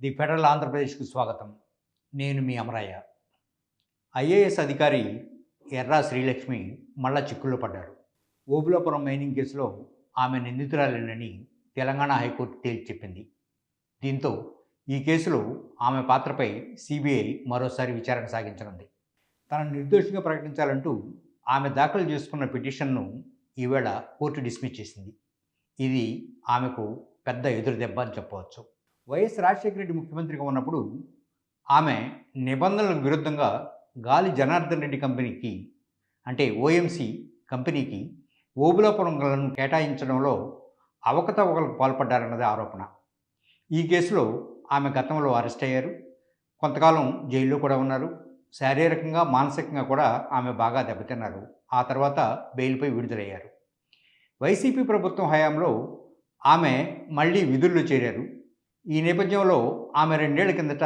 The federal ఆంధ్రప్రదేశ్కు స్వాగతం. నేను మీ అమరయ్య. ఐఏఎస్ అధికారి ఎర్రా శ్రీలక్ష్మి మళ్ళా చిక్కుల్లో పడ్డారు. ఓబులాపురం మైనింగ్ కేసులో ఆమె నిందితురాలేనని తెలంగాణ హైకోర్టు తేల్చి చెప్పింది. దీంతో ఈ కేసులో ఆమె పాత్రపై సిబిఐ మరోసారి విచారణ సాగించనుంది. తనను నిర్దోషిగా ప్రకటించాలంటూ ఆమె దాఖలు చేసుకున్న పిటిషన్ను ఈవేళ కోర్టు డిస్మిస్ చేసింది. ఇది ఆమెకు పెద్ద ఎదురు దెబ్బ అని చెప్పవచ్చు. వైఎస్ రాజశేఖర రెడ్డి ముఖ్యమంత్రిగా ఉన్నప్పుడు ఆమె నిబంధనలకు విరుద్ధంగా గాలి జనార్దన్ రెడ్డి కంపెనీకి అంటే ఓఎంసి కంపెనీకి ఓబులాపురం గలను కేటాయించడంలో అవకతవకలకు పాల్పడ్డారన్నది ఆరోపణ. ఈ కేసులో ఆమె గతంలో అరెస్ట్ అయ్యారు. కొంతకాలం జైల్లో కూడా ఉన్నారు. శారీరకంగా మానసికంగా కూడా ఆమె బాగా దెబ్బతిన్నారు. ఆ తర్వాత బెయిల్పై విడుదలయ్యారు. వైసీపీ ప్రభుత్వం హయాంలో ఆమె మళ్ళీ విధుల్లో చేరారు. ఈ నేపథ్యంలో ఆమె రెండేళ్ళ కిందట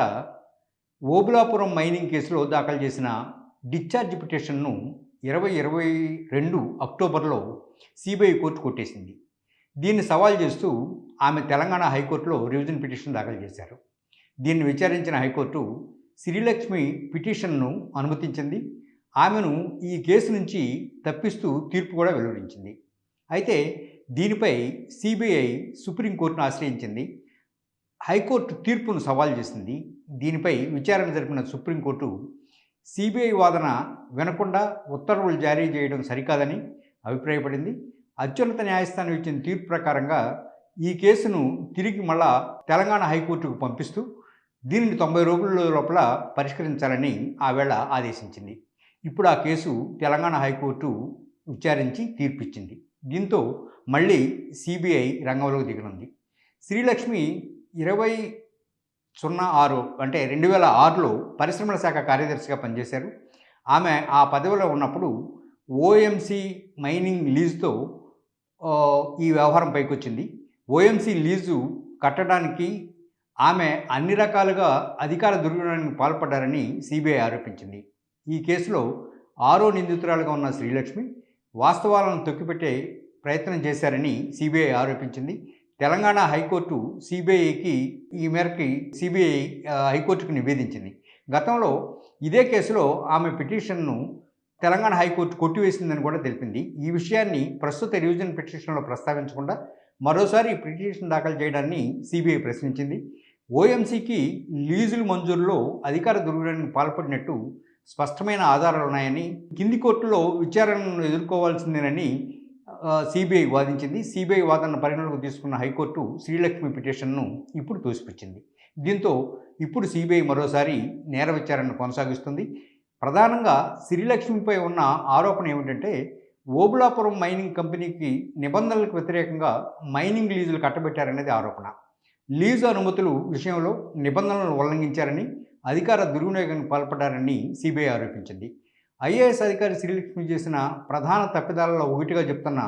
ఓబులాపురం మైనింగ్ కేసులో దాఖలు చేసిన డిశ్చార్జ్ పిటిషన్ను ఇరవై ఇరవై రెండు అక్టోబర్లో సిబిఐ కోర్టు కొట్టేసింది. దీన్ని సవాల్ చేస్తూ ఆమె తెలంగాణ హైకోర్టులో రివిజన్ పిటిషన్ దాఖలు చేశారు. దీన్ని విచారించిన హైకోర్టు శ్రీలక్ష్మి పిటిషన్ను అనుమతించింది. ఆమెను ఈ కేసు నుంచి తప్పిస్తూ తీర్పు కూడా వెలువరించింది. అయితే దీనిపై సిబిఐ సుప్రీంకోర్టును ఆశ్రయించింది. హైకోర్టు తీర్పును సవాల్ చేసింది. దీనిపై విచారణ జరిపిన సుప్రీంకోర్టు సిబిఐ వాదన వినకుండా ఉత్తర్వులు జారీ చేయడం సరికాదని అభిప్రాయపడింది. అత్యున్నత న్యాయస్థానం ఇచ్చిన తీర్పు ప్రకారంగా ఈ కేసును తిరిగి మళ్ళా తెలంగాణ హైకోర్టుకు పంపిస్తూ దీనిని తొంభై రోజుల లోపల పరిష్కరించాలని ఆవేళ ఆదేశించింది. ఇప్పుడు ఆ కేసు తెలంగాణ హైకోర్టు విచారించి తీర్పిచ్చింది. దీంతో మళ్ళీ సిబిఐ రంగంలోకి దిగనుంది. శ్రీలక్ష్మి ఇరవై సున్నా ఆరు అంటే రెండు వేల ఆరులో పరిశ్రమల శాఖ కార్యదర్శిగా పనిచేశారు. ఆమె ఆ పదవిలో ఉన్నప్పుడు ఓఎంసి మైనింగ్ లీజుతో ఈ వ్యవహారం పైకొచ్చింది. ఓఎంసి లీజు కట్టడానికి ఆమె అన్ని రకాలుగా అధికార దుర్వినియోగానికి పాల్పడ్డారని సిబిఐ ఆరోపించింది. ఈ కేసులో ఆరో నిందితురాలుగా ఉన్న శ్రీలక్ష్మి వాస్తవాలను తొక్కిపెట్టే ప్రయత్నం చేశారని సిబిఐ ఆరోపించింది. తెలంగాణ హైకోర్టు సిబిఐకి ఈ మేరకి సిబిఐ హైకోర్టుకు నివేదించింది. గతంలో ఇదే కేసులో ఆమె పిటిషన్ను తెలంగాణ హైకోర్టు కొట్టివేసిందని కూడా తెలిపింది. ఈ విషయాన్ని ప్రస్తుత రివిజన్ పిటిషన్లో ప్రస్తావించకుండా మరోసారి పిటిషన్ దాఖలు చేయడాన్ని సిబిఐ ప్రశ్నించింది. ఓఎంసీకి లీజులు మంజూరులో అధికార దుర్వినియోగానికి పాల్పడినట్టు స్పష్టమైన ఆధారాలు ఉన్నాయని కింది కోర్టులో విచారణను ఎదుర్కోవాల్సిందేనని సిబిఐ వాదించింది. సిబిఐ వాదనను పరిగణలోకి తీసుకున్న హైకోర్టు శ్రీలక్ష్మి పిటిషన్ను ఇప్పుడు తోసిపుచ్చింది. దీంతో ఇప్పుడు సిబిఐ మరోసారి నేర విచారణను కొనసాగిస్తుంది. ప్రధానంగా శ్రీలక్ష్మిపై ఉన్న ఆరోపణ ఏమిటంటే ఓబులాపురం మైనింగ్ కంపెనీకి నిబంధనలకు వ్యతిరేకంగా మైనింగ్ లీజులు కట్టబెట్టారనేది ఆరోపణ. లీజు అనుమతులు విషయంలో నిబంధనలను ఉల్లంఘించారని అధికార దుర్వినియోగానికి పాల్పడ్డారని సిబిఐ ఆరోపించింది. ఐఏఎస్ అధికారి శ్రీలక్ష్మి చేసిన ప్రధాన తప్పిదాలలో ఒకటిగా చెప్తున్న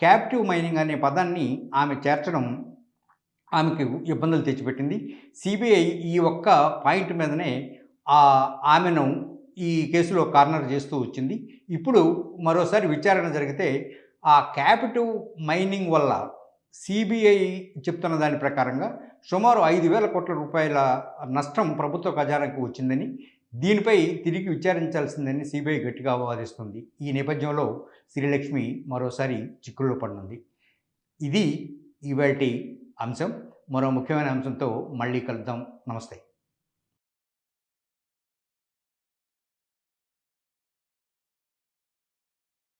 క్యాప్టివ్ మైనింగ్ అనే పదాన్ని ఆమె చేర్చడం ఆమెకు ఇబ్బందులు తెచ్చిపెట్టింది. సిబిఐ ఈ ఒక్క పాయింట్ మీదనే ఆమెను ఈ కేసులో కార్నర్ చేస్తూ వచ్చింది. ఇప్పుడు మరోసారి విచారణ జరిగితే ఆ క్యాపిటివ్ మైనింగ్ వల్ల సిబిఐ చెప్తున్న దాని ప్రకారంగా సుమారు ఐదు వేల కోట్ల రూపాయల నష్టం ప్రభుత్వ ఖజానాకు వచ్చిందని దీనిపై తిరిగి విచారించాల్సిందని సిబిఐ గట్టిగా వాదిస్తుంది ఈ నేపథ్యంలో శ్రీలక్ష్మి మరోసారి చిక్కుల్లో పడినది. ఇది ఇవాటి అంశం. మరో ముఖ్యమైన అంశంతో మళ్ళీ కలుద్దాం. నమస్తే.